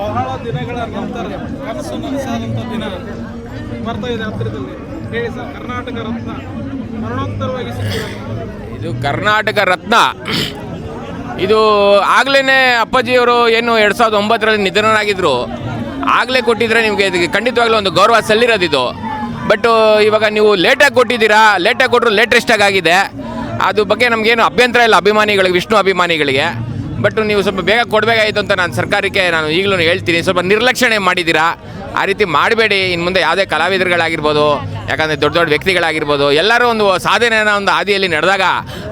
ಬಹಳ ದಿನಗಳ ನಂತರ ಕನಸು ನನಸಾದಂಥ ದಿನ ಬರ್ತಾ ಇದೆ ಹತ್ತಿರದಲ್ಲಿ. ಹೇಳಿ ಸರ್ ಕರ್ನಾಟಕ ರತ್ನ, ಮರಣೋತ್ತರವಾಗಿ ಇದು ಕರ್ನಾಟಕ ರತ್ನ. ಇದು ಆಗ್ಲೇ ಅಪ್ಪಾಜಿಯವರು ಏನು ಎರಡು ಸಾವಿರದ ಒಂಬತ್ತರಲ್ಲಿ ನಿಧನರಾಗಿದ್ದರು ಆಗಲೇ ಕೊಟ್ಟಿದ್ರೆ ನಿಮಗೆ ಇದಕ್ಕೆ ಖಂಡಿತವಾಗ್ಲೂ ಒಂದು ಗೌರವ ಸಲ್ಲಿರೋದಿದು ಬಟ್ ಇವಾಗ ನೀವು ಲೇಟಾಗಿ ಕೊಟ್ಟಿದ್ದೀರಾ? ಲೇಟಾಗಿ ಕೊಟ್ಟರು ಲೇಟೆಸ್ಟಾಗಿ ಆಗಿದೆ. ಅದು ಬಗ್ಗೆ ನಮಗೇನು ಅಭ್ಯಂತರ ಇಲ್ಲ ಅಭಿಮಾನಿಗಳಿಗೆ, ವಿಷ್ಣು ಅಭಿಮಾನಿಗಳಿಗೆ. ಬಟ್ ನೀವು ಸ್ವಲ್ಪ ಬೇಗ ಕೊಡಬೇಕಾಯಿತು ಅಂತ ನಾನು ಸರ್ಕಾರಕ್ಕೆ ನಾನು ಈಗಲೂ ಹೇಳ್ತೀನಿ. ಸ್ವಲ್ಪ ನಿರ್ಲಕ್ಷಣೆ ಮಾಡಿದ್ದೀರಾ? ಆ ರೀತಿ ಮಾಡಬೇಡಿ. ಇನ್ನು ಮುಂದೆ ಯಾವುದೇ ಕಲಾವಿದರುಗಳಾಗಿರ್ಬೋದು ಯಾಕಂದರೆ ದೊಡ್ಡ ದೊಡ್ಡ ವ್ಯಕ್ತಿಗಳಾಗಿರ್ಬೋದು ಎಲ್ಲರೂ ಒಂದು ಸಾಧನೆಯ ಒಂದು ಹಾದಿಯಲ್ಲಿ ನಡೆದಾಗ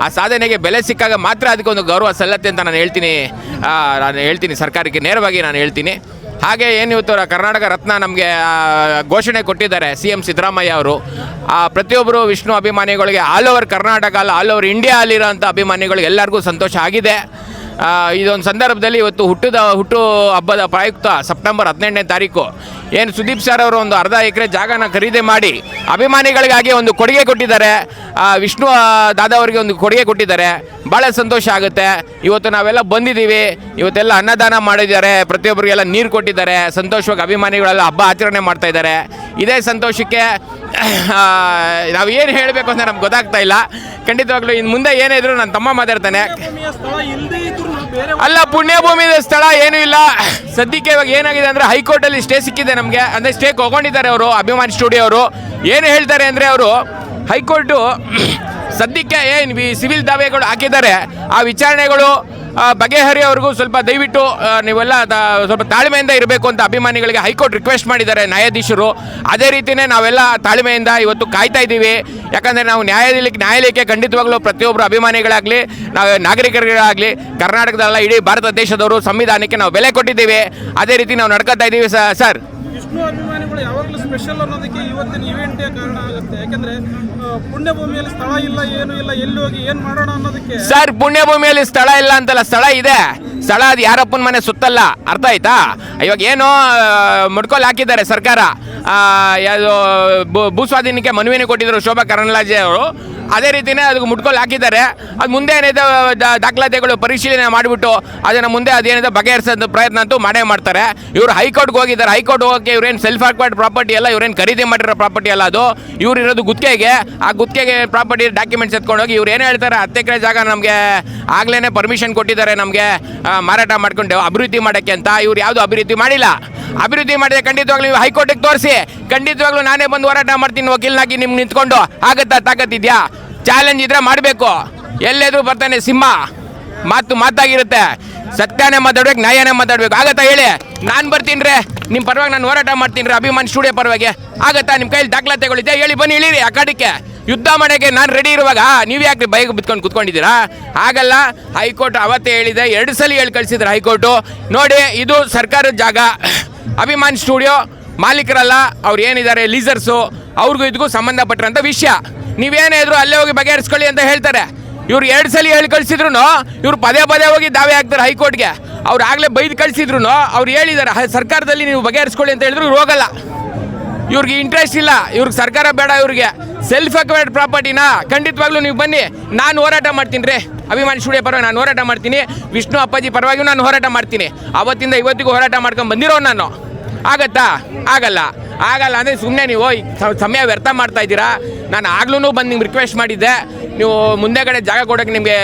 ಆ ಸಾಧನೆಗೆ ಬೆಲೆ ಸಿಕ್ಕಾಗ ಮಾತ್ರ ಅದಕ್ಕೆ ಒಂದು ಗೌರವ ಸಲ್ಲತ್ತೆ ಅಂತ ನಾನು ಹೇಳ್ತೀನಿ. ನಾನು ಹೇಳ್ತೀನಿ ಸರ್ಕಾರಕ್ಕೆ ನೇರವಾಗಿ ನಾನು ಹೇಳ್ತೀನಿ. ಹಾಗೆ ಏನು ಇವತ್ತು ಕರ್ನಾಟಕ ರತ್ನ ನಮಗೆ ಘೋಷಣೆ ಕೊಟ್ಟಿದ್ದಾರೆ ಸಿ ಎಂ ಸಿದ್ದರಾಮಯ್ಯ ಅವರು. ಆ, ಪ್ರತಿಯೊಬ್ಬರು ವಿಷ್ಣು ಅಭಿಮಾನಿಗಳಿಗೆ ಆಲ್ ಓವರ್ ಕರ್ನಾಟಕ ಅಲ್ಲ ಆಲ್ ಓವರ್ ಇಂಡಿಯಾ ಅಲ್ಲಿರೋಂಥ ಅಭಿಮಾನಿಗಳಿಗೆ ಎಲ್ಲರಿಗೂ ಸಂತೋಷ ಆಗಿದೆ. ಇದೊಂದು ಸಂದರ್ಭದಲ್ಲಿ ಇವತ್ತು ಹುಟ್ಟದ, ಹುಟ್ಟು ಹಬ್ಬದ ಪ್ರಾಯುಕ್ತ ಸೆಪ್ಟೆಂಬರ್ ಹದಿನೆಂಟನೇ ತಾರೀಕು. ಏನು ಸುದೀಪ್ ಸರ್ ಅವರು ಒಂದು ಅರ್ಧ ಎಕರೆ ಜಾಗನ ಖರೀದಿ ಮಾಡಿ ಅಭಿಮಾನಿಗಳಿಗಾಗಿ ಒಂದು ಕೊಡುಗೆ ಕೊಟ್ಟಿದ್ದಾರೆ. ವಿಷ್ಣು ದಾದಾ ಅವರಿಗೆ ಒಂದು ಕೊಡುಗೆ ಕೊಟ್ಟಿದ್ದಾರೆ. ಭಾಳ ಸಂತೋಷ ಆಗುತ್ತೆ. ಇವತ್ತು ನಾವೆಲ್ಲ ಬಂದಿದ್ದೀವಿ. ಇವತ್ತೆಲ್ಲ ಅನ್ನದಾನ ಮಾಡಿದ್ದಾರೆ. ಪ್ರತಿಯೊಬ್ಬರಿಗೆಲ್ಲ ನೀರು ಕೊಟ್ಟಿದ್ದಾರೆ. ಸಂತೋಷವಾಗಿ ಅಭಿಮಾನಿಗಳೆಲ್ಲ ಹಬ್ಬ ಆಚರಣೆ ಮಾಡ್ತಾ ಇದ್ದಾರೆ. ಇದೇ ಸಂತೋಷಕ್ಕೆ ನಾವು ಏನು ಹೇಳಬೇಕು ಅಂತ ನಮ್ಗೆ ಗೊತ್ತಾಗ್ತಾ ಇಲ್ಲ. ಖಂಡಿತವಾಗ್ಲೂ ಇನ್ನು ಮುಂದೆ ಏನೇ ಇದ್ರು ನನ್ನ ತಮ್ಮ ಮಾತಾಡ್ತಾನೆ. ಅಲ್ಲ ಪುಣ್ಯಭೂಮಿ ಸ್ಥಳ ಏನು ಇಲ್ಲ. ಸದ್ಯಕ್ಕೆ ಇವಾಗ ಏನಾಗಿದೆ ಅಂದ್ರೆ ಹೈಕೋರ್ಟಲ್ಲಿ ಸ್ಟೇ ಸಿಕ್ಕಿದೆ ನಮಗೆ. ಅಂದ್ರೆ ಸ್ಟೇ ತಗೊಂಡಿದ್ದಾರೆ ಅವರು, ಅಭಿಮಾನಿ ಸ್ಟುಡಿಯೋ ಅವರು. ಏನು ಹೇಳ್ತಾರೆ ಅಂದರೆ ಅವರು, ಹೈಕೋರ್ಟು ಸದ್ಯಕ್ಕೆ ಏನು ಸಿವಿಲ್ ದಾವೆಗಳು ಹಾಕಿದ್ದಾರೆ. ಆ ವಿಚಾರಣೆಗಳು ಬಗೆಹರಿಯೋವರೆಗೂ ಸ್ವಲ್ಪ ದಯವಿಟ್ಟು ನೀವೆಲ್ಲ ಸ್ವಲ್ಪ ತಾಳ್ಮೆಯಿಂದ ಇರಬೇಕು ಅಂತ ಅಭಿಮಾನಿಗಳಿಗೆ ಹೈಕೋರ್ಟ್ ರಿಕ್ವೆಸ್ಟ್ ಮಾಡಿದ್ದಾರೆ ನ್ಯಾಯಾಧೀಶರು. ಅದೇ ರೀತಿಯೇ ನಾವೆಲ್ಲ ತಾಳ್ಮೆಯಿಂದ ಇವತ್ತು ಕಾಯ್ತಾ ಇದ್ದೀವಿ. ಯಾಕಂದರೆ ನಾವು ನ್ಯಾಯಾಲಯಕ್ಕೆ ನ್ಯಾಯಾಲಯಕ್ಕೆ ಖಂಡಿತವಾಗ್ಲೂ ಪ್ರತಿಯೊಬ್ಬರು ಅಭಿಮಾನಿಗಳಾಗಲಿ, ನಾವು ನಾಗರಿಕರಿಗಾಗಲಿ, ಕರ್ನಾಟಕದಲ್ಲ, ಇಡೀ ಭಾರತ ದೇಶದವರು ಸಂವಿಧಾನಕ್ಕೆ ನಾವು ಬೆಲೆ ಕೊಟ್ಟಿದ್ದೀವಿ. ಅದೇ ರೀತಿ ನಾವು ನಡ್ಕೊತಾ ಇದ್ದೀವಿ ಸರ್. ಸ್ಪೆಷಲ್ ಅನ್ನೋದಕ್ಕೆ ಇವತ್ತಿನ ಇವೆಂಟೇ ಕಾರಣ ಆಗುತ್ತೆ. ಯಾಕಂದ್ರೆ ಪುಣ್ಯಭೂಮಿಯಲ್ಲಿ ಸ್ಥಳ ಇಲ್ಲ, ಏನು ಇಲ್ಲ, ಎಲ್ಲಿ ಹೋಗಿ ಏನ್ ಮಾಡೋಣ ಅನ್ನೋದಕ್ಕೆ ಸರ್, ಪುಣ್ಯಭೂಮಿಯಲ್ಲಿ ಸ್ಥಳ ಇಲ್ಲ ಅಂತಲ್ಲ, ಸ್ಥಳ ಇದೆ. ಸ್ಥಳ ಅದು ಯಾರಪ್ಪನ ಮನೆ ಸುತ್ತಲ್ಲ, ಅರ್ಥ ಆಯ್ತಾ? ಇವಾಗ ಏನು ಮುಡ್ಕೊಲ್ ಹಾಕಿದ್ದಾರೆ ಸರ್ಕಾರ. ಭೂ- ಸ್ವಾಧೀನಕ್ಕೆ ಮನವಿನೇ ಕೊಟ್ಟಿದ್ರು ಶೋಭಾ ಕರಂದ್ಲಾಜೆ ಅವರು. ಅದೇ ರೀತಿನೇ ಅದಕ್ಕೆ ಮುಟ್ಕೊಲ್ ಹಾಕಿದ್ದಾರೆ. ಅದು ಮುಂದೆ ಏನಿದೆ ದಾಖಲಾತಿಗಳು ಪರಿಶೀಲನೆ ಮಾಡಿಬಿಟ್ಟು ಅದನ್ನು ಮುಂದೆ ಅದೇನಿದೆ ಬಗೆಹರಿಸೋದು ಪ್ರಯತ್ನ ಅಂತೂ ಮಾಡೇ ಮಾಡ್ತಾರೆ. ಇವರು ಹೈಕೋರ್ಟ್ಗೆ ಹೋಗಿದ್ದಾರೆ. ಹೈಕೋರ್ಟ್ ಹೋಗಕ್ಕೆ ಇವ್ರೇನು ಸೆಲ್ಫ್ ಆಕ್ವೈರ್ಡ್ ಪ್ರಾಪರ್ಟಿ ಅಲ್ಲ, ಇವ್ರೇನು ಖರೀದಿ ಮಾಡಿರೋ ಪ್ರಾಪರ್ಟಿ ಅಲ್ಲ ಅದು. ಇವ್ರು ಇರೋದು ಗುತ್ತಿಗೆಗೆ. ಆ ಗುತ್ತಿಗೆಗೆ ಪ್ರಾಪರ್ಟಿ ಡಾಕ್ಯುಮೆಂಟ್ಸ್ ಎತ್ಕೊಂಡೋಗಿ ಇವ್ರು ಏನು ಹೇಳ್ತಾರೆ, ಹತ್ತು ಎಕರೆ ಜಾಗ ನಮಗೆ ಆಗ್ಲೇ ಪರ್ಮಿಷನ್ ಕೊಟ್ಟಿದ್ದಾರೆ ನಮಗೆ ಮಾರಾಟ ಮಾಡ್ಕೊಂಡು ಅಭಿವೃದ್ಧಿ ಮಾಡೋಕ್ಕೆ ಅಂತ. ಇವ್ರು ಯಾವುದು ಅಭಿವೃದ್ಧಿ ಮಾಡಿಲ್ಲ. ಅಭಿವೃದ್ಧಿ ಮಾಡಿದ್ರೆ ಖಂಡಿತವಾಗ್ಲೂ ನೀವು ಹೈಕೋರ್ಟಿಗೆ ತೋರಿಸಿ. ಖಂಡಿತವಾಗ್ಲೂ ನಾನೇ ಬಂದು ಹೋರಾಟ ಮಾಡ್ತೀನಿ, ವಕೀಲನಾಗಿ ನಿಮ್ಗೆ ನಿಂತ್ಕೊಂಡು. ಆಗತ್ತಾ ತಾಕತ್ತಿದ್ಯಾ ಚಾಲೆಂಜ್ ಇದ್ರೆ ಮಾಡಬೇಕು. ಎಲ್ಲೆದ್ರು ಬರ್ತಾನೆ ಸಿಂಹ. ಮಾತು ಮಾತಾಗಿರುತ್ತೆ. ಸತ್ಯನೇ ಮಾತಾಡ್ಬೇಕು, ನ್ಯಾಯನೇ ಮಾತಾಡ್ಬೇಕು. ಆಗತ್ತಾ ಹೇಳಿ? ನಾನು ಬರ್ತೀನಿ ರೀ. ನಿಮ್ಮ ಪರವಾಗಿ ನಾನು ಹೋರಾಟ ಮಾಡ್ತೀನಿ ರೀ, ಅಭಿಮಾನ್ ಸ್ಟುಡಿಯೋ ಪರವಾಗಿ. ಆಗತ್ತಾ? ನಿಮ್ಮ ಕೈಲಿ ತಗೊಳ್ಳಿದ್ದೆ ಹೇಳಿ ಬನ್ನಿ, ಇಳಿರಿ ಆ ಕಾಡಿಗೆ ಯುದ್ಧ ಮಾಡೋಕ್ಕೆ ನಾನು ರೆಡಿ ಇರುವಾಗ ನೀವು ಯಾಕೆ ಬೈಕ್ ಬಿತ್ಕೊಂಡು ಕುತ್ಕೊಂಡಿದ್ದೀರಾ? ಆಗಲ್ಲ. ಹೈಕೋರ್ಟ್ ಅವತ್ತೇ ಹೇಳಿದೆ, ಎರಡು ಸಲ ಹೇಳಿ ಕಳಿಸಿದ್ರು ಹೈಕೋರ್ಟು. ನೋಡಿ, ಇದು ಸರ್ಕಾರದ ಜಾಗ. ಅಭಿಮಾನ್ ಸ್ಟುಡಿಯೋ ಮಾಲೀಕರಲ್ಲ, ಅವ್ರು ಏನಿದ್ದಾರೆ ಲೀಸರ್ಸು ಅವ್ರಿಗೂ ಇದಕ್ಕೂ ಸಂಬಂಧಪಟ್ಟಿರೋಂಥ ವಿಷಯ. ನೀವೇನೇ ಇದ್ರು ಅಲ್ಲೇ ಹೋಗಿ ಬಗೆಹರಿಸ್ಕೊಳ್ಳಿ ಅಂತ ಹೇಳ್ತಾರೆ. ಇವ್ರು ಎರಡು ಸಲ ಹೇಳಿ ಕಳಿಸಿದ್ರು ಇವ್ರು ಪದೇ ಪದೇ ಹೋಗಿ ದಾವೆ ಹಾಕ್ತಾರೆ ಹೈಕೋರ್ಟ್ಗೆ. ಅವ್ರು ಆಗಲೇ ಬೈದು ಕಳಿಸಿದ್ರು ಅವ್ರು ಹೇಳಿದ್ದಾರೆ ಸರ್ಕಾರದಲ್ಲಿ ನೀವು ಬಗೆಹರಿಸ್ಕೊಳ್ಳಿ ಅಂತ ಹೇಳಿದ್ರು, ಇವ್ರು ಹೋಗಲ್ಲ. ಇವ್ರಿಗೆ ಇಂಟ್ರೆಸ್ಟ್ ಇಲ್ಲ, ಇವ್ರಿಗೆ ಸರ್ಕಾರ ಬೇಡ ಇವ್ರಿಗೆ. ಸೆಲ್ಫ್ ಅಕ್ವೈರ್ಡ್ ಪ್ರಾಪರ್ಟಿನ ಖಂಡಿತವಾಗ್ಲೂ ನೀವು ಬನ್ನಿ, ನಾನು ಹೋರಾಟ ಮಾಡ್ತೀನಿ ರೀ. ಅಭಿಮಾನಿ ಸ್ಟುಡಿಯೋ ಪರವಾಗಿ ನಾನು ಹೋರಾಟ ಮಾಡ್ತೀನಿ. ವಿಷ್ಣು ಅಪ್ಪಾಜಿ ಪರವಾಗಿಯೂ ನಾನು ಹೋರಾಟ ಮಾಡ್ತೀನಿ. ಅವತ್ತಿಂದ ಇವತ್ತಿಗೂ ಹೋರಾಟ ಮಾಡ್ಕೊಂಡು ಬಂದಿರೋ ನಾನು. ಆಗತ್ತಾ? ಆಗಲ್ಲ. ಆಗಲ್ಲ ಅಂದರೆ ಸುಮ್ಮನೆ ನೀವು ಸಮಯ ವ್ಯರ್ಥ ಮಾಡ್ತಾ ಇದ್ದೀರಾ? ನಾನು ಆಗ್ಲೂ ಬಂದು ನಿಮ್ಗೆ ರಿಕ್ವೆಸ್ಟ್ ಮಾಡಿದ್ದೆ. ನೀವು ಮುಂದೆ ಕಡೆ ಜಾಗ ಕೊಡೋಕ್ಕೆ ನಿಮಗೆ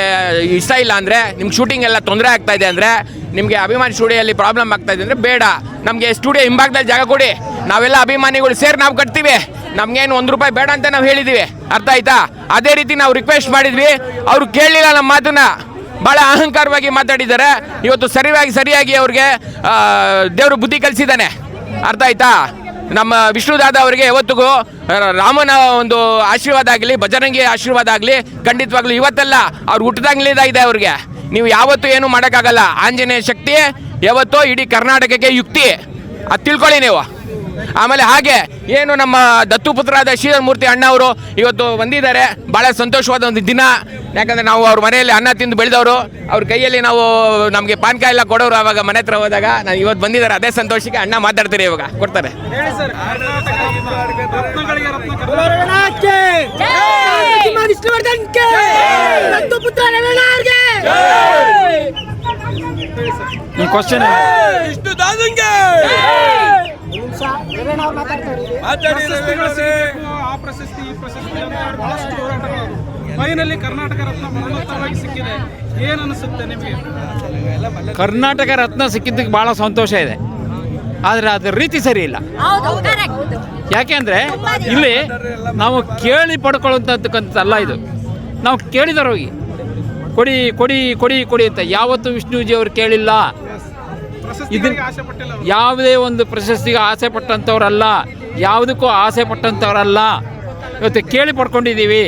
ಇಷ್ಟ ಇಲ್ಲ ಅಂದರೆ, ನಿಮ್ಗೆ ಶೂಟಿಂಗ್ ಎಲ್ಲ ತೊಂದರೆ ಆಗ್ತಾ ಇದೆ ಅಂದರೆ, ನಿಮಗೆ ಅಭಿಮಾನಿ ಸ್ಟುಡಿಯೋಲ್ಲಿ ಪ್ರಾಬ್ಲಮ್ ಆಗ್ತಾ ಇದೆ ಅಂದರೆ ಬೇಡ. ನಮಗೆ ಸ್ಟುಡಿಯೋ ಹಿಂಭಾಗದಲ್ಲಿ ಜಾಗ ಕೊಡಿ. ನಾವೆಲ್ಲ ಅಭಿಮಾನಿಗಳು ಸೇರಿ ನಾವು ಕಟ್ತೀವಿ. ನಮಗೇನು ಒಂದು ರೂಪಾಯಿ ಬೇಡ ಅಂತ ನಾವು ಹೇಳಿದ್ದೀವಿ ಅರ್ಥ ಆಯ್ತಾ? ಅದೇ ರೀತಿ ನಾವು ರಿಕ್ವೆಸ್ಟ್ ಮಾಡಿದ್ವಿ. ಅವರು ಕೇಳಲಿಲ್ಲ ನಮ್ಮ ಮಾತನ್ನು. ಭಾಳ ಅಹಂಕಾರವಾಗಿ ಮಾತಾಡಿದ್ದಾರೆ. ಇವತ್ತು ಸರಿಯಾಗಿ ಸರಿಯಾಗಿ ಅವ್ರಿಗೆ ದೇವರು ಬುದ್ಧಿ ಕಲಿಸಿದ್ದಾನೆ. ಅರ್ಥ ಆಯ್ತಾ? ನಮ್ಮ ವಿಷ್ಣುದಾದ ಅವರಿಗೆ ಯಾವತ್ತಿಗೂ ರಾಮನ ಒಂದು ಆಶೀರ್ವಾದ ಆಗಲಿ ಭಜರಂಗಿ ಆಶೀರ್ವಾದ ಆಗಲಿ, ಖಂಡಿತವಾಗ್ಲೂ ಇವತ್ತಲ್ಲ, ಅವ್ರು ಹುಟ್ಟದಾಗ್ಲಿದಾಗಿದೆ ಅವ್ರಿಗೆ. ನೀವು ಯಾವತ್ತೂ ಏನು ಮಾಡೋಕ್ಕಾಗಲ್ಲ. ಆಂಜನೇಯ ಶಕ್ತಿ, ಯಾವತ್ತೋ ಇಡೀ ಕರ್ನಾಟಕಕ್ಕೆ ಯುಕ್ತಿ. ಅದು ತಿಳ್ಕೊಳ್ಳಿ ನೀವು. ಆಮೇಲೆ ಹಾಗೆ ಏನು ನಮ್ಮ ದತ್ತುಪುತ್ರರಾದ ಶ್ರೀಧರ್ ಮೂರ್ತಿ ಅಣ್ಣ ಅವರು ಇವತ್ತು ಬಂದಿದ್ದಾರೆ. ಭಾಳ ಸಂತೋಷವಾದ ಒಂದು ದಿನ. ಯಾಕಂದ್ರೆ ನಾವು ಅವ್ರ ಮನೆಯಲ್ಲಿ ಅನ್ನ ತಿಂದು ಬೆಳೆದವರು. ಅವ್ರ ಕೈಯಲ್ಲಿ ನಾವು ನಮಗೆ ಪಾನ್ಕ ಎಲ್ಲ ಕೊಡೋರು ಅವಾಗ ಮನೆ ಹತ್ರ ಹೋದಾಗ ನಾನು ಇವತ್ತು ಬಂದಿದ್ದಾರೆ. ಅದೇ ಸಂತೋಷಕ್ಕೆ ಅಣ್ಣ ಮಾತಾಡ್ತೀರಿ ಇವಾಗ. ಕೊಡ್ತಾರೆ. ಹೇಳಿ ಸರ್. ಕರ್ನಾಟಕ ಕ್ವಶನ್ ವಿಷ್ಣು ದಾದಂಗೆ ಪ್ರಶಸ್ತಿಗಳು ಸಿಗಬೇಕು, ಆ ಪ್ರಶಸ್ತಿ ಈ ಪ್ರಶಸ್ತಿ ಅಂತ ಹೇಳಿ ಬಹಳಷ್ಟು ಹೋರಾಟಗಳು ಫೈನಲಿ ಕರ್ನಾಟಕ ರತ್ನ ಮರಣೋತ್ತರವಾಗಿ ಸಿಕ್ಕಿದೆ. ಏನ್ ಅನಿಸುತ್ತೆ ನಿಮಗೆ? ಕರ್ನಾಟಕ ರತ್ನ ಸಿಕ್ಕಿದ್ದಕ್ಕೆ ಭಾಳ ಸಂತೋಷ ಇದೆ. ಆದರೆ ಅದರ ರೀತಿ ಸರಿ ಇಲ್ಲ. ಹೌದು ಕರೆಕ್ಟ್ ಯಾಕೆಂದರೆ ಇಲ್ಲಿ ನಾವು ಕೇಳಿ ಪಡ್ಕೊಳ್ಳುವಂತಕ್ಕಂಥದ್ದಲ್ಲ ಇದು. ನಾವು ಕೇಳಿದಾರೋಗಿ ಕೊಡಿ ಕೊಡಿ ಕೊಡಿ ಕೊಡಿ ಅಂತ. ಯಾವತ್ತೂ ವಿಷ್ಣುಜಿ ಅವರು ಕೇಳಿಲ್ಲ? ಅವರು. ಯಾವುದೇ ಒಂದು ಪ್ರಶಸ್ತಿಗೆ ಆಸೆ ಪಟ್ಟಂಥವ್ರಲ್ಲ ಯಾವುದಕ್ಕೂ ಆಸೆ ಪಟ್ಟಂಥವ್ರಲ್ಲ. ಇವತ್ತು ಕೇಳಿ ಪಡ್ಕೊಂಡಿದ್ದೀವಿ.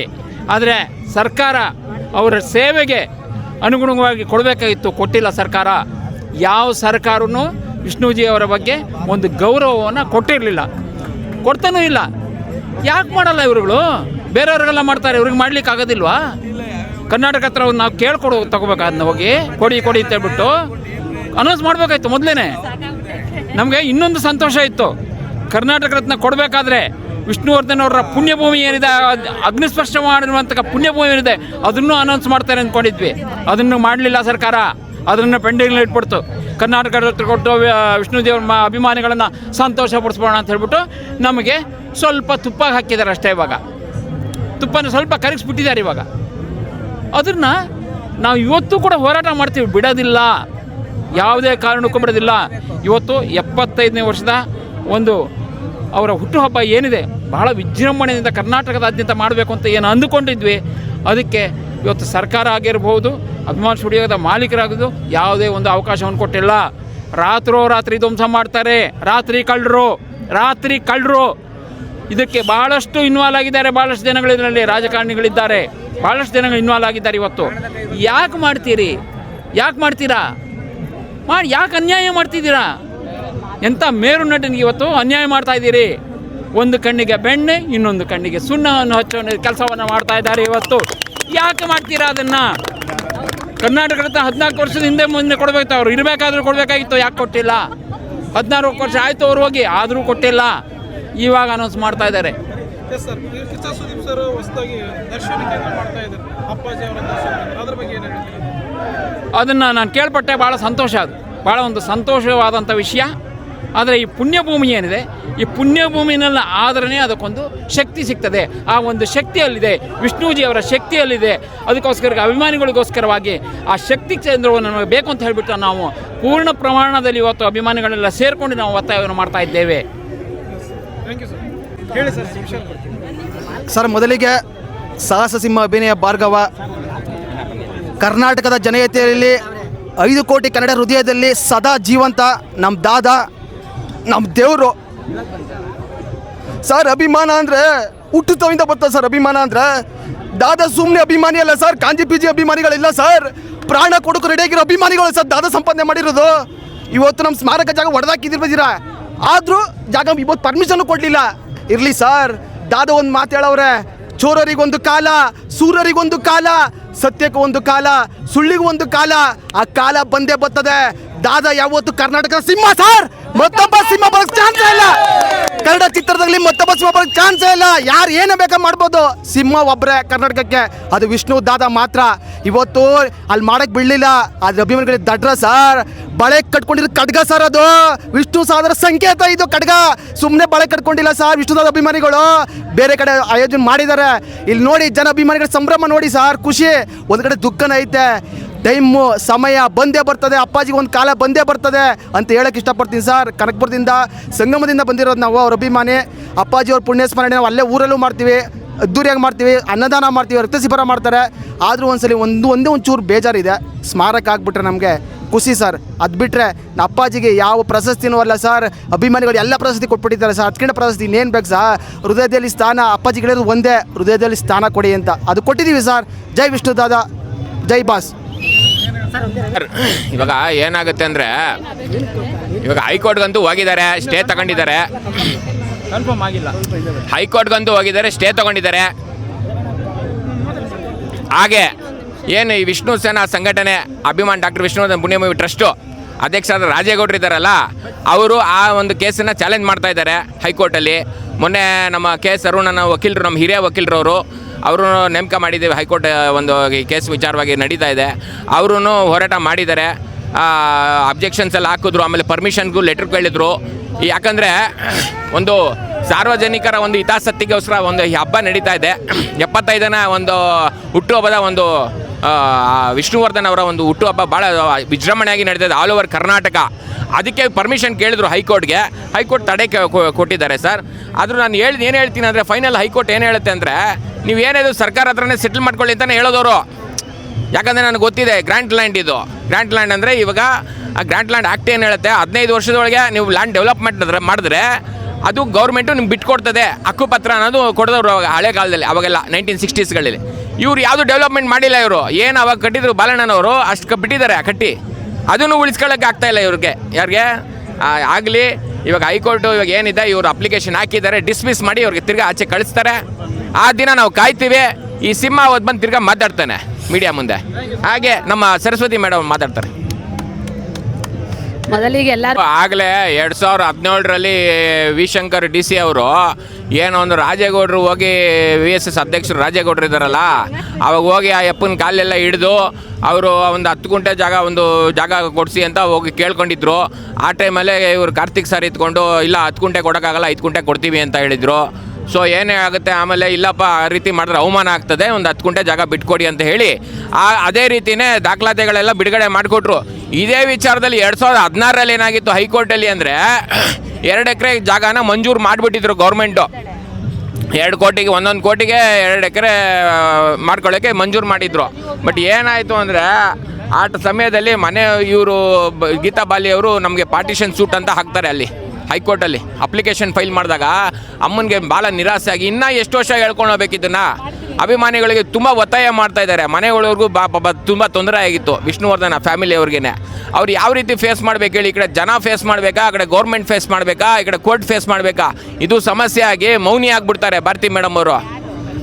ಆದರೆ ಸರ್ಕಾರ ಅವರ ಸೇವೆಗೆ ಅನುಗುಣವಾಗಿ ಕೊಡಬೇಕಾಗಿತ್ತು ಕೊಟ್ಟಿಲ್ಲ ಸರ್ಕಾರ. ಯಾವ ಸರ್ಕಾರನೂ ವಿಷ್ಣುಜಿ ಅವರ ಬಗ್ಗೆ ಒಂದು ಗೌರವವನ್ನು ಕೊಟ್ಟಿರಲಿಲ್ಲ. ಕೊಡ್ತಾನೂ ಇಲ್ಲ. ಯಾಕೆ ಮಾಡಲ್ಲ ಇವರುಗಳು? ಬೇರೆಯವ್ರಿಗೆಲ್ಲ ಮಾಡ್ತಾರೆ ಇವ್ರಿಗೆ ಮಾಡ್ಲಿಕ್ಕೆ ಆಗೋದಿಲ್ವಾ ಕರ್ನಾಟಕ ಹತ್ರ ಒಂದು ನಾವು ಕೇಳ್ಕೊಡು ತಗೋಬೇಕಾದ್ನ ಹೋಗಿ ಕೊಡಿ ಕೊಡಿ ಅಂತ ಹೇಳ್ಬಿಟ್ಟು ಅನೌನ್ಸ್ ಮಾಡಬೇಕಾಯ್ತು ಮೊದಲೇ ನಮಗೆ ಇನ್ನೊಂದು ಸಂತೋಷ ಇತ್ತು. ಕರ್ನಾಟಕ ರತ್ನ ಕೊಡಬೇಕಾದ್ರೆ ವಿಷ್ಣುವರ್ಧನ್ ಅವರ ಪುಣ್ಯಭೂಮಿ ಏನಿದೆ ಅಗ್ನಿಸ್ಪರ್ಶ ಮಾಡಿರುವಂಥ ಪುಣ್ಯಭೂಮಿ ಏನಿದೆ, ಅದನ್ನು ಅನೌನ್ಸ್ ಮಾಡ್ತಾರೆ ಅಂದ್ಕೊಂಡಿದ್ವಿ ಅದನ್ನು ಮಾಡಲಿಲ್ಲ ಸರ್ಕಾರ. ಅದನ್ನು ಪೆಂಡಿಂಗ್ ಇಟ್ಬಿಡ್ತು. ಕರ್ನಾಟಕ ರತ್ನ ಕೊಟ್ಟು ವಿಷ್ಣು ವಿಷ್ಣುದೇವ್ರ ಮ, ಅಭಿಮಾನಿಗಳನ್ನು ಸಂತೋಷ ಪಡಿಸ್ಬೋಣ ಅಂತ ಹೇಳ್ಬಿಟ್ಟು ನಮಗೆ ಸ್ವಲ್ಪ ತುಪ್ಪ ಹಾಕಿದ್ದಾರೆ ಅಷ್ಟೇ ಇವಾಗ. ತುಪ್ಪನ ಸ್ವಲ್ಪ ಕರಗಿಸ್ಬಿಟ್ಟಿದ್ದಾರೆ ಇವಾಗ. ಅದನ್ನ ನಾವು ಇವತ್ತು ಕೂಡ ಹೋರಾಟ ಮಾಡ್ತೀವಿ. ಬಿಡೋದಿಲ್ಲ. ಯಾವುದೇ ಕಾರಣಕ್ಕೂ ಬಿಡೋದಿಲ್ಲ. ಇವತ್ತು ಎಪ್ಪತ್ತೈದನೇ ವರ್ಷದ ಒಂದು ಅವರ ಹುಟ್ಟುಹಬ್ಬ ಏನಿದೆ, ಬಹಳ ವಿಜೃಂಭಣೆಯಿಂದ ಕರ್ನಾಟಕದಾದ್ಯಂತ ಮಾಡಬೇಕು ಅಂತ ಏನು ಅಂದುಕೊಂಡಿದ್ವಿ. ಅದಕ್ಕೆ ಇವತ್ತು ಸರ್ಕಾರ ಆಗಿರ್ಬೋದು ಅಭಿಮಾನ ಸ್ಟುಡಿಯೋದ ಮಾಲೀಕರಾಗೋದು, ಯಾವುದೇ ಒಂದು ಅವಕಾಶವನ್ನು ಕೊಟ್ಟಿಲ್ಲ. ರಾತ್ರೋ ರಾತ್ರಿ ಧ್ವಂಸ ಮಾಡ್ತಾರೆ. ರಾತ್ರಿ ಕಳ್ಳರು ರಾತ್ರಿ ಕಳ್ಳರು. ಇದಕ್ಕೆ ಭಾಳಷ್ಟು ಇನ್ವಾಲ್ವ್ ಆಗಿದ್ದಾರೆ ಭಾಳಷ್ಟು ಜನಗಳು ಇದರಲ್ಲಿ ರಾಜಕಾರಣಿಗಳಿದ್ದಾರೆ. ಭಾಳಷ್ಟು ಜನಗಳು ಇನ್ವಾಲ್ವ್ ಆಗಿದ್ದಾರೆ ಇವತ್ತು. ಯಾಕೆ ಮಾಡ್ತೀರಿ? ಯಾಕೆ ಮಾಡ್ತೀರಾ? ಮಾಡಿ ಯಾಕೆ ಅನ್ಯಾಯ ಮಾಡ್ತಿದ್ದೀರಾ? ಎಂಥ ಮೇರು ನಟನಿಗೆ ಇವತ್ತು ಅನ್ಯಾಯ ಮಾಡ್ತಾ ಇದ್ದೀರಿ? ಒಂದು ಕಣ್ಣಿಗೆ ಬೆಣ್ಣೆ, ಇನ್ನೊಂದು ಕಣ್ಣಿಗೆ ಸುಣ್ಣವನ್ನು ಹಚ್ಚೋ ಕೆಲಸವನ್ನು ಮಾಡ್ತಾ ಇದ್ದಾರೆ ಇವತ್ತು. ಯಾಕೆ ಮಾಡ್ತೀರಾ ಅದನ್ನು? ಕರ್ನಾಟಕದ ಹದಿನಾಲ್ಕು ವರ್ಷದ ಹಿಂದೆ ಮುಂದೆ ಕೊಡಬೇಕು ಅವರು. ಇರಬೇಕಾದ್ರೂ ಕೊಡಬೇಕಾಗಿತ್ತು, ಯಾಕೆ ಕೊಟ್ಟಿಲ್ಲ? ಹದಿನಾರು ವರ್ಷ ಆಯಿತು ಅವ್ರು ಹೋಗಿ, ಆದರೂ ಕೊಟ್ಟಿಲ್ಲ. ಇವಾಗ ಅನೌನ್ಸ್ ಮಾಡ್ತಾ ಇದ್ದಾರೆ. ಸುದೀಪ್ ಸರ್ ದರ್ಶನ ಅಪ್ಪಾಜಿ. ಅದ್ರ ಬಗ್ಗೆ ಅದನ್ನು ನಾನು ಕೇಳ್ಪಟ್ಟೆ ಭಾಳ ಸಂತೋಷ ಅದು. ಭಾಳ ಒಂದು ಸಂತೋಷವಾದಂಥ ವಿಷಯ. ಆದರೆ ಈ ಪುಣ್ಯಭೂಮಿ ಏನಿದೆ? ಈ ಪುಣ್ಯಭೂಮಿನಲ್ಲಿ ಆದರೇ ಅದಕ್ಕೊಂದು ಶಕ್ತಿ ಸಿಗ್ತದೆ. ಆ ಒಂದು ಶಕ್ತಿಯಲ್ಲಿದೆ ವಿಷ್ಣುಜಿ ಅವರ ಶಕ್ತಿಯಲ್ಲಿದೆ. ಅದಕ್ಕೋಸ್ಕರ ಅಭಿಮಾನಿಗಳಿಗೋಸ್ಕರವಾಗಿ ಆ ಶಕ್ತಿ ಕೇಂದ್ರವನ್ನು ನಮಗೆ ಬೇಕು ಅಂತ ಹೇಳಿಬಿಟ್ಟು ನಾವು ಪೂರ್ಣ ಪ್ರಮಾಣದಲ್ಲಿ ಇವತ್ತು ಅಭಿಮಾನಿಗಳೆಲ್ಲ ಸೇರಿಕೊಂಡು ನಾವು ಒತ್ತಾಯವನ್ನು ಮಾಡ್ತಾ ಇದ್ದೇವೆ. ಥ್ಯಾಂಕ್ ಯು ಸರ್ ಹೇಳಿ ಸರ್ ವಿಷಯ ಸರ್ ಮೊದಲಿಗೆ ಸಾಹಸ ಸಿಂಹ ಅಭಿನಯ ಭಾರ್ಗವ ಕರ್ನಾಟಕದ ಜನತೆಯಲ್ಲಿ ಐದು ಕೋಟಿ ಕನ್ನಡ ಹೃದಯದಲ್ಲಿ ಸದಾ ಜೀವಂತ ನಮ್ಮ ದಾದ ನಮ್ಮ ದೇವರು. ಸರ್, ಅಭಿಮಾನ ಅಂದರೆ ಹುಟ್ಟುತ್ತವಿಂದ ಬರ್ತದೆ ಸರ್, ಅಭಿಮಾನ ಅಂದರೆ. ದಾದ ಸುಮ್ಮನೆ ಅಭಿಮಾನಿ ಅಲ್ಲ ಸರ್ ಕಾಂಜಿ ಪಿಜಿ ಅಭಿಮಾನಿಗಳಿಲ್ಲ ಸರ್. ಪ್ರಾಣ ಕೊಡೋಕೆ ರೆಡಿಯಾಗಿರೋ ಅಭಿಮಾನಿಗಳು ಸರ್, ದಾದ ಸಂಪಾದನೆ ಮಾಡಿರೋದು. ಇವತ್ತು ನಮ್ಮ ಸ್ಮಾರಕ ಜಾಗ ಹೊಡೆದಾಕಿದಿರ್ಬೋದಿರ ಆದರೂ ಜಾಗ ಇವತ್ತು ಪರ್ಮಿಷನ್ ಕೊಡಲಿಲ್ಲ. ಇರಲಿ ಸರ್, ದಾದ ಒಂದು ಮಾತು ಹೇಳವ್ರೆ. ಚೋರರಿಗೊಂದು ಕಾಲ, ಸೂರರಿಗೊಂದು ಕಾಲ, ಸತ್ಯಕ್ಕೂ ಒಂದು ಕಾಲ, ಸುಳ್ಳಿಗೂ ಒಂದು ಕಾಲ. ಆ ಕಾಲ ಬಂದೇ ಬರ್ತದೆ. ದಾದಾ ಯಾವತ್ತು ಕರ್ನಾಟಕದ ಸಿಂಹ ಸರ್ ಮತ್ತೊಬ್ಬ ಸಿಂಹ ಬರಕ್ ಚಾನ್ಸ್ ಇಲ್ಲ. ಕನ್ನಡ ಚಿತ್ರದಲ್ಲಿ ಮತ್ತೊಬ್ಬ ಸಿಂಹ ಚಾನ್ಸೇ ಇಲ್ಲ. ಯಾರು ಏನೇ ಬೇಕಾ ಮಾಡ್ಬೋದು. ಸಿಂಹ ಒಬ್ಬರೇ ಕರ್ನಾಟಕಕ್ಕೆ. ಅದು ವಿಷ್ಣು ದಾದ ಮಾತ್ರ. ಇವತ್ತು ಅಲ್ಲಿ ಮಾಡಕ್ಕೆ ಬಿಡ್ಲಿಲ್ಲ. ಆದ್ರೆ ಅಭಿಮಾನಿಗಳಿಗೆ ದಡ್ರ ಸರ್. ಬಳೆ ಕಟ್ಕೊಂಡಿರೋ ಖಡ್ಗ ಸರ್ ಅದು. ವಿಷ್ಣು ಸಾದರ ಸಂಕೇತ ಇದು ಖಡ್ಗ. ಸುಮ್ಮನೆ ಬಳೆ ಕಟ್ಕೊಂಡಿಲ್ಲ ಸರ್ ವಿಷ್ಣು ದಾದ ಅಭಿಮಾನಿಗಳು. ಬೇರೆ ಕಡೆ ಆಯೋಜನೆ ಮಾಡಿದ್ದಾರೆ. ಇಲ್ಲಿ ನೋಡಿ ಜನ ಅಭಿಮಾನಿಗಳ ಸಂಭ್ರಮ ನೋಡಿ ಸರ್. ಖುಷಿ. ಒಂದು ಕಡೆ ದುಃಖನ ಐತೆ. ಟೈಮು ಸಮಯ ಬಂದೇ ಬರ್ತದೆ, ಅಪ್ಪಾಜಿಗೆ ಒಂದು ಕಾಲ ಬಂದೇ ಬರ್ತದೆ ಅಂತ ಹೇಳಕ್ಕೆ ಇಷ್ಟಪಡ್ತೀನಿ ಸರ್. ಕನಕಪುರದಿಂದ ಸಂಗಮದಿಂದ ಬಂದಿರೋದು ನಾವು, ಅವ್ರ ಅಭಿಮಾನಿ. ಅಪ್ಪಾಜಿ ಅವ್ರ ಪುಣ್ಯ ಸ್ಮರಣೆ ನಾವು ಅಲ್ಲೇ ಊರಲ್ಲೂ ಮಾಡ್ತೀವಿ, ಅದ್ದೂರಿಯಾಗಿ ಮಾಡ್ತೀವಿ, ಅನ್ನದಾನ ಮಾಡ್ತೀವಿ ರಕ್ತ ಮಾಡ್ತಾರೆ. ಆದರೂ ಒಂದ್ಸಲಿ ಒಂದು, ಒಂದೇ ಒಂದು ಚೂರು ಬೇಜಾರಿದೆ. ಸ್ಮಾರಕ ಆಗಿಬಿಟ್ರೆ ನಮಗೆ ಖುಷಿ ಸರ್. ಅದು ಬಿಟ್ಟರೆ ಅಪ್ಪಾಜಿಗೆ ಯಾವ ಪ್ರಶಸ್ತಿನೂ ಅಲ್ಲ ಸರ್. ಅಭಿಮಾನಿಗಳು ಎಲ್ಲ ಪ್ರಶಸ್ತಿ ಕೊಟ್ಬಿಟ್ಟಿದ್ದಾರೆ ಸರ್. ಅದಕ್ಕಿಂತ ಪ್ರಶಸ್ತಿ ಇನ್ನೇನು ಬೇಕು ಸರ್? ಹೃದಯದಲ್ಲಿ ಸ್ಥಾನ, ಅಪ್ಪಾಜಿಗಳಿರೋದು ಒಂದೇ. ಹೃದಯದಲ್ಲಿ ಸ್ಥಾನ ಕೊಡಿ ಅಂತ. ಅದು ಕೊಟ್ಟಿದ್ದೀವಿ ಸರ್. ಜೈ ವಿಷ್ಣು ದಾದಾ. ಜೈ ಬಾಸ್. ಇವಾಗ ಏನಾಗುತ್ತೆ ಅಂದರೆ ಇವಾಗ ಹೈಕೋರ್ಟ್ಗಂತೂ ಹೋಗಿದ್ದಾರೆ ಸ್ಟೇ ತಗೊಂಡಿದ್ದಾರೆ. ಕನ್ಫರ್ಮ್ ಆಗಿಲ್ಲ. ಹೈಕೋರ್ಟ್ಗಂತೂ ಹೋಗಿದ್ದಾರೆ ಸ್ಟೇ ತಗೊಂಡಿದ್ದಾರೆ. ಹಾಗೆ ಏನು ಈ ವಿಷ್ಣು ಸೇನಾ ಸಂಘಟನೆ ಅಭಿಮಾನ್ ಡಾಕ್ಟರ್ ವಿಷ್ಣುವರ್ಧನ್ ಪುಣ್ಯಮೂವಿ ಟ್ರಸ್ಟು ಅಧ್ಯಕ್ಷರಾದ ರಾಜೇಗೌಡರು ಇದ್ದಾರಲ್ಲ ಅವರು ಆ ಒಂದು ಕೇಸನ್ನು ಚಾಲೆಂಜ್ ಮಾಡ್ತಾ ಇದ್ದಾರೆ ಹೈಕೋರ್ಟಲ್ಲಿ. ಮೊನ್ನೆ ನಮ್ಮ ಕೆ ಎಸ್ ಅರುಣನ ವಕೀಲರು ನಮ್ಮ ಹಿರಿಯ ವಕೀಲರವರು ಅವರು ನೇಮಕ ಮಾಡಿದ್ದೀವಿ. ಹೈಕೋರ್ಟ್ ಒಂದು ಈ ಕೇಸ್ ವಿಚಾರವಾಗಿ ನಡೀತಾ ಇದೆ. ಅವರು ಹೋರಾಟ ಮಾಡಿದ್ದಾರೆ. ಅಬ್ಜೆಕ್ಷನ್ಸ್ ಎಲ್ಲ ಹಾಕಿದ್ರು, ಆಮೇಲೆ ಪರ್ಮಿಷನ್ಗೂ ಲೆಟ್ರ್ ಕೇಳಿದ್ರು. ಯಾಕಂದರೆ ಒಂದು ಸಾರ್ವಜನಿಕರ ಒಂದು ಹಿತಾಸಕ್ತಿಗೋಸ್ಕರ ಒಂದು ಈ ಹಬ್ಬ ನಡೀತಾ ಇದೆ. ಎಪ್ಪತ್ತೈದನ ಒಂದು ಹುಟ್ಟುಹಬ್ಬದ ಒಂದು ವಿಷ್ಣುವರ್ಧನ್ ಅವರ ಒಂದು ಹುಟ್ಟುಹಬ್ಬ ಭಾಳ ವಿಜೃಂಭಣೆಯಾಗಿ ಇದೆ ಆಲ್ ಓವರ್ ಕರ್ನಾಟಕ. ಅದಕ್ಕೆ ಪರ್ಮಿಷನ್ ಕೇಳಿದ್ರು ಹೈಕೋರ್ಟ್ಗೆ. ಹೈಕೋರ್ಟ್ ತಡೆ ಕೊಟ್ಟಿದ್ದಾರೆ ಸರ್. ಆದರೂ ನಾನು ಹೇಳಿದ ಏನು ಹೇಳ್ತೀನಿ ಅಂದರೆ ಫೈನಲ್ ಹೈಕೋರ್ಟ್ ಏನು ಹೇಳುತ್ತೆ ಅಂದರೆ ನೀವು ಏನೇನು ಸರ್ಕಾರ ಹತ್ರನೇ ಸೆಟ್ಲ್ ಮಾಡ್ಕೊಳ್ಳಿ ಅಂತಲೇ ಹೇಳೋದವರು. ಯಾಕಂದರೆ ನನಗೆ ಗೊತ್ತಿದೆ ಗ್ರ್ಯಾಂಟ್ ಲ್ಯಾಂಡ್ ಇದು. ಗ್ರ್ಯಾಂಟ್ ಲ್ಯಾಂಡ್ ಅಂದರೆ ಇವಾಗ ಆ ಗ್ರ್ಯಾಂಟ್ ಲ್ಯಾಂಡ್ ಆ್ಯಕ್ಟ್ ಏನು ಹೇಳುತ್ತೆ, ಹದಿನೈದು ವರ್ಷದೊಳಗೆ ನೀವು ಲ್ಯಾಂಡ್ ಡೆವಲಪ್ಮೆಂಟ್ ಮಾಡಿದ್ರೆ ಅದು ಗೌರ್ಮೆಂಟು ನಿಮ್ಗೆ ಬಿಟ್ಕೊಡ್ತದೆ ಹಕ್ಕುಪತ್ರ ಅನ್ನೋದು ಕೊಡೋದವ್ರು ಅವಾಗ ಹಳೆ ಕಾಲದಲ್ಲಿ, ಅವಾಗೆಲ್ಲ ನೈನ್ಟೀನ್ ಸಿಕ್ಸ್ಟೀಸ್ಗಳಲ್ಲಿ ಇವ್ರು ಯಾವುದು ಡೆವಲಪ್ಮೆಂಟ್ ಮಾಡಿಲ್ಲ ಇವರು. ಏನು ಅವಾಗ ಕಟ್ಟಿದ್ರು ಬಾಲಣ್ಣನವರು, ಅಷ್ಟು ಬಿಟ್ಟಿದ್ದಾರೆ ಕಟ್ಟಿ. ಅದನ್ನು ಉಳಿಸ್ಕೊಳ್ಳೋಕೆ ಆಗ್ತಾಯಿಲ್ಲ ಇವ್ರಿಗೆ. ಯಾರಿಗೆ? ಆಗಲಿ ಇವಾಗ ಹೈಕೋರ್ಟು ಇವಾಗ ಏನಿದೆ, ಇವರು ಅಪ್ಲಿಕೇಶನ್ ಹಾಕಿದ್ದಾರೆ ಡಿಸ್ಮಿಸ್ ಮಾಡಿ ಇವ್ರಿಗೆ ತಿರ್ಗಾ ಆಚೆ ಕಳಿಸ್ತಾರೆ. ಆ ದಿನ ನಾವು ಕಾಯ್ತೀವಿ, ಈ ಸಿಂಹ ಅವತ್ತು ಬಂದು ತಿರ್ಗಾ ಮಾತಾಡ್ತಾನೆ ಮೀಡಿಯಾ ಮುಂದೆ. ಹಾಗೆ ನಮ್ಮ ಸರಸ್ವತಿ ಮೇಡಮ್ ಮಾತಾಡ್ತಾರೆ. ಮೊದಲಿಗೆ ಎಲ್ಲರೂ ಆಗಲೇ ಎರಡು ಸಾವಿರ ಹದಿನೇಳರಲ್ಲಿ ವಿ ಶಂಕರ್ ಡಿ ಸಿ ಅವರು ಏನೋ ಒಂದು ರಾಜೇಗೌಡರು ಹೋಗಿ ವಿ ಎಸ್ ಎಸ್ ಅಧ್ಯಕ್ಷರು ರಾಜೇಗೌಡರು ಇದ್ದಾರಲ್ಲ, ಅವಾಗ ಹೋಗಿ ಆ ಅಪ್ಪನ ಕಾಲೆಲ್ಲ ಹಿಡಿದು ಅವರು ಒಂದು ಹತ್ತು ಗುಂಟೆ ಜಾಗ ಒಂದು ಜಾಗ ಕೊಡಿಸಿ ಅಂತ ಹೋಗಿ ಕೇಳ್ಕೊಂಡಿದ್ರು. ಆ ಟೈಮಲ್ಲೇ ಇವರು ಕಾರ್ತಿಕ್ ಸರ್ ಇತ್ಕೊಂಡು ಇಲ್ಲ, ಹತ್ತು ಗುಂಟೆ ಕೊಡೋಕ್ಕಾಗಲ್ಲ, ಐದು ಗುಂಟೆ ಕೊಡ್ತೀವಿ ಅಂತ ಹೇಳಿದರು. ಸೊ ಏನೇ ಆಗುತ್ತೆ, ಆಮೇಲೆ ಇಲ್ಲಪ್ಪ, ಆ ರೀತಿ ಮಾಡಿದ್ರೆ ಅವಮಾನ ಆಗ್ತದೆ, ಒಂದು ಹತ್ತು ಗುಂಟೆ ಜಾಗ ಬಿಟ್ಕೊಡಿ ಅಂತ ಹೇಳಿ, ಆ, ಅದೇ ರೀತಿನೇ ದಾಖಲಾತಿಗಳೆಲ್ಲ ಬಿಡುಗಡೆ ಮಾಡಿಕೊಟ್ರು. ಇದೇ ವಿಚಾರದಲ್ಲಿ ಎರಡು ಸಾವಿರದ ಹದಿನಾರರಲ್ಲಿ ಏನಾಗಿತ್ತು ಹೈಕೋರ್ಟಲ್ಲಿ ಅಂದರೆ, ಎರಡು ಎಕರೆ ಜಾಗನ ಮಂಜೂರು ಮಾಡಿಬಿಟ್ಟಿದ್ರು ಗೌರ್ಮೆಂಟು. ಎರಡು ಕೋಟಿಗೆ, ಒಂದೊಂದು ಕೋಟಿಗೆ ಎರಡು ಎಕರೆ ಮಾಡ್ಕೊಳ್ಳೋಕ್ಕೆ ಮಂಜೂರು ಮಾಡಿದ್ರು. ಬಟ್ ಏನಾಯಿತು ಅಂದರೆ ಆ ಸಮಯದಲ್ಲಿ ಮನೆ ಇವರು ಗೀತಾ ಬಾಲಿ ಅವರು ನಮಗೆ ಪಾರ್ಟಿಷನ್ ಸೂಟ್ ಅಂತ ಹಾಕ್ತಾರೆ ಅಲ್ಲಿ. ಹೈಕೋರ್ಟಲ್ಲಿ ಅಪ್ಲಿಕೇಶನ್ ಫೈಲ್ ಮಾಡಿದಾಗ ಅಮ್ಮನಿಗೆ ಭಾಳ ನಿರಾಸೆ ಆಗಿ ಇನ್ನೂ ಎಷ್ಟು ವರ್ಷ ಹೇಳ್ಕೊಂಡು ಹೋಗ್ಬೇಕಿದ್ದನ್ನ ಅಭಿಮಾನಿಗಳಿಗೆ ತುಂಬ ಒತ್ತಾಯ ಮಾಡ್ತಾ ಇದ್ದಾರೆ. ಮನೆಗಳವ್ರಿಗೂ ಬಾ ಬಾ ತುಂಬ ತೊಂದರೆ ಆಗಿತ್ತು ವಿಷ್ಣುವರ್ಧನ ಫ್ಯಾಮಿಲಿ ಅವ್ರಿಗೇನೆ. ಅವ್ರು ಯಾವ ರೀತಿ ಫೇಸ್ ಮಾಡ್ಬೇಕು ಹೇಳಿ, ಈ ಕಡೆ ಜನ ಫೇಸ್ ಮಾಡಬೇಕಾ, ಆ ಕಡೆ ಗೌರ್ಮೆಂಟ್ ಫೇಸ್ ಮಾಡಬೇಕಾ, ಈ ಕಡೆ ಕೋರ್ಟ್ ಫೇಸ್ ಮಾಡಬೇಕಾ? ಇದು ಸಮಸ್ಯೆ ಆಗಿ ಮೌನಿ ಆಗಿಬಿಡ್ತಾರೆ ಭಾರತಿ ಮೇಡಮ್ ಅವರು.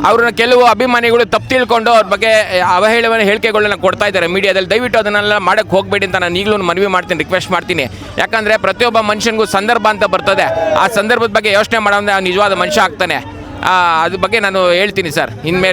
ಅವ್ರನ್ನ ಕೆಲವು ಅಭಿಮಾನಿಗಳು ತಪ್ಪು ತಿಳ್ಕೊಂಡು ಅವ್ರ ಬಗ್ಗೆ ಅವಹೇಳನ ಹೇಳಿಕೆಗಳನ್ನ ಕೊಡ್ತಾ ಇದ್ದಾರೆ ಮೀಡಿಯಾದಲ್ಲಿ. ದಯವಿಟ್ಟು ಅದನ್ನೆಲ್ಲ ಮಾಡಕ್ಕೆ ಹೋಗಬೇಡಿ ಅಂತ ನಾನು ಈಗಲೂ ಮನವಿ ಮಾಡ್ತೀನಿ ರಿಕ್ವೆಸ್ಟ್ ಮಾಡ್ತೀನಿ. ಯಾಕಂದರೆ ಪ್ರತಿಯೊಬ್ಬ ಮನುಷ್ಯನಿಗೂ ಸಂದರ್ಭ ಅಂತ ಬರ್ತದೆ. ಆ ಸಂದರ್ಭದ ಬಗ್ಗೆ ಯೋಚನೆ ಮಾಡೋದ್ರೆ ನಿಜವಾದ ಮನುಷ್ಯ ಆಗ್ತಾನೆ. ಅದ್ರ ಬಗ್ಗೆ ನಾನು ಹೇಳ್ತೀನಿ ಸರ್. ಇನ್ಮೇಲೆ